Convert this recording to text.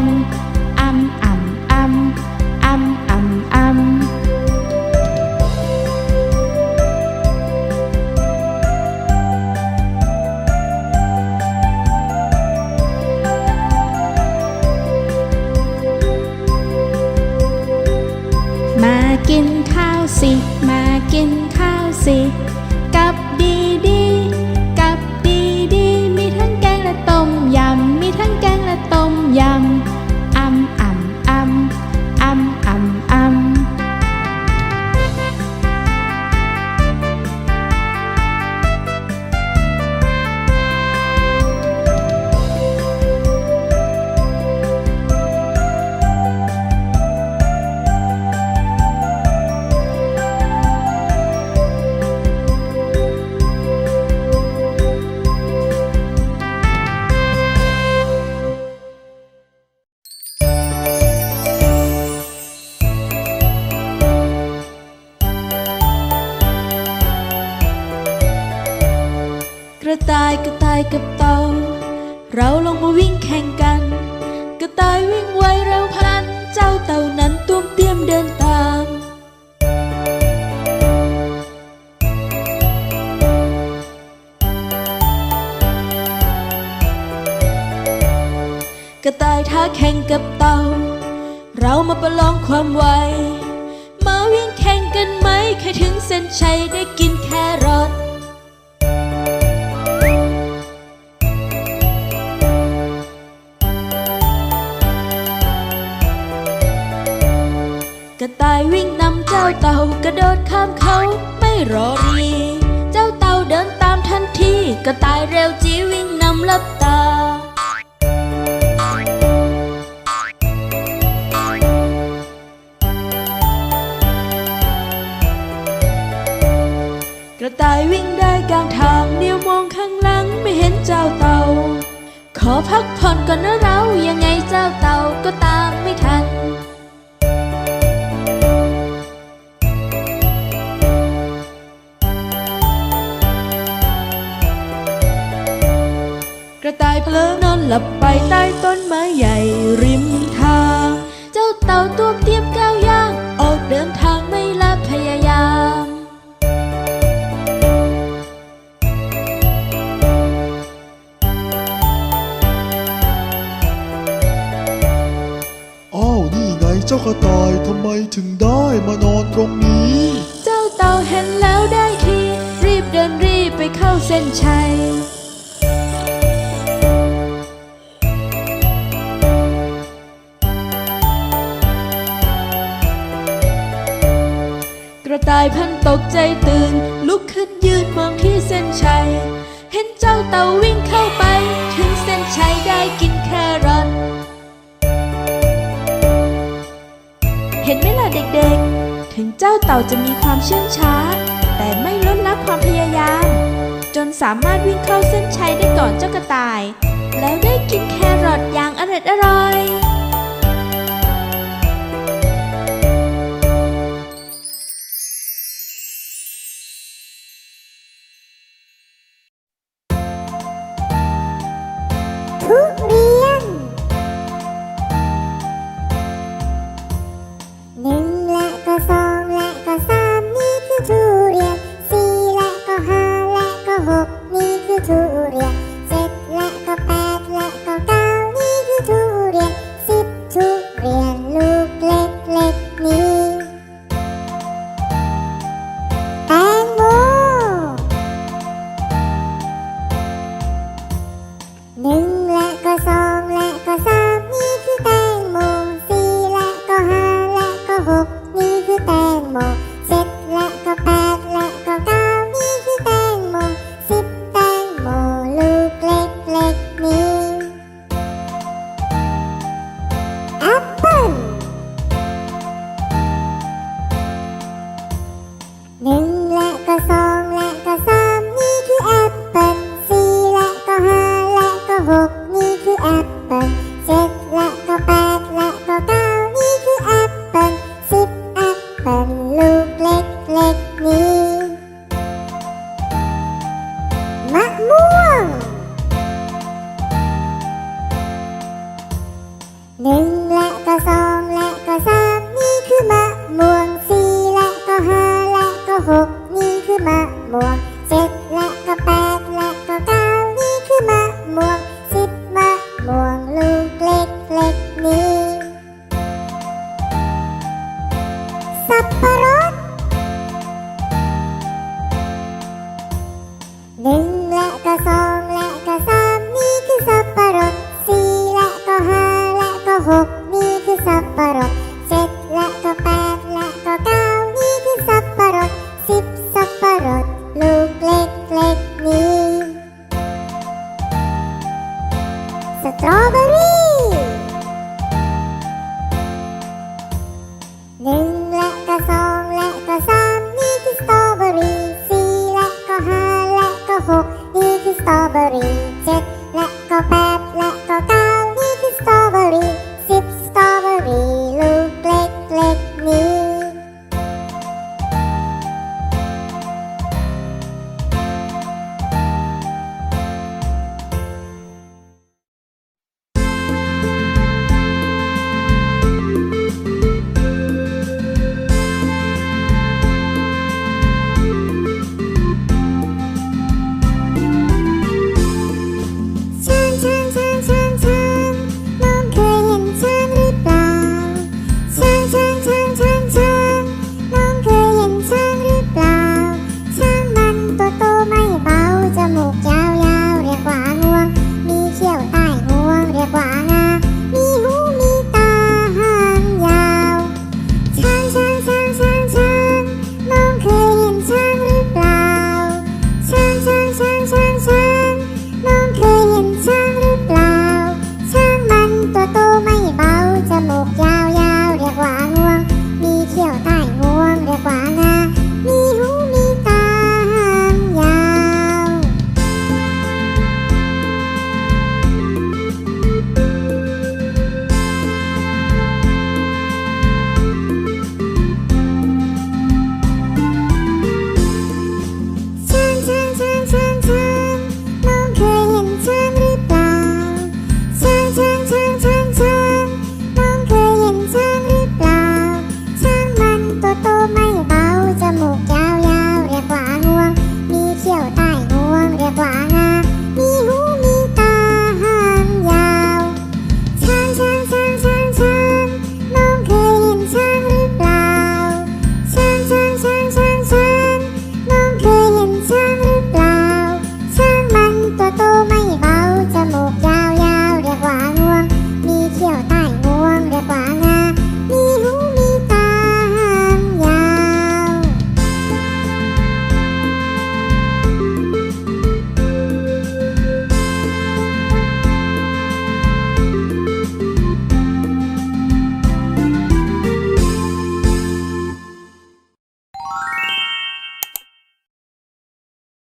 ำอำอำอำอำอำอำมากินข้าวสิ มากินข้าวสิายกระต่ายกับเต่า เราลงมาวิ่งแข่งกัน กระต่ายวิ่งไวเร็วพลัน เจ้าเต่านั้นตุ้มเตรียมเดินตาม กระต่ายท้าแข่งกับเต่า เรามาประลองความไว มาวิ่งแข่งกันไหม ใครถึงเส้นชัยได้กินากระโดดข้ามเขาไม่รอรี เจ้าเต่าเดินตามทันทีกระต่ายเร็วจีวิ่งนำลับตา กระต่ายวิ่งได้กลางทางเดียวมองข้างหลังไม่เห็นเจ้าเต่า ขอพักผ่อนก่อนนะเรายังไงเจ้าเต่าก็ตา กระต่ายเพลินนอนหลับไปใต้ต้นไม้ใหญ่ริมทาง เจ้าเต่าตัวเตรียมก้าวย่าง ออกเดินทางไม่ละพยายาม อ้าวนี่ไงเจ้ากระต่ายทำไมถึงได้มานอนตรงนี้ เจ้าเต่าเห็นแล้วได้ที รีบเดินรีบไปเข้าเส้นชัย ต่ายพันตกใจตื่น ลุกขึ้นยืนมองที่เส้นชัย เห็นเจ้าเต่าวิ่งเข้าไป ถึงเส้นชัยได้กินแครอทเห็นไหมล่ะเด็กๆ ถึงเจ้าเต่าจะมีความเชื่องช้า แต่ไม่ลดละความพยายาม จนสามารถวิ่งเข้าเส้นชัยได้ก่อนเจ้ากระต่าย แล้วได้กินแครอทอย่างอร่อยอร่อย หนึ่งและก็สองและก็สามนี่คือมะม่วงสี่และก็ห้าและก็หกนี่คือมะม่วงเจ็ดและก็แปดและก็เก้านี่คือมะม่วงสิบมะม่วงลูกเล็กเล็กๆนี้สับปะร หกนี่คือสตรอเบอรี่เจ็ดและก็แปด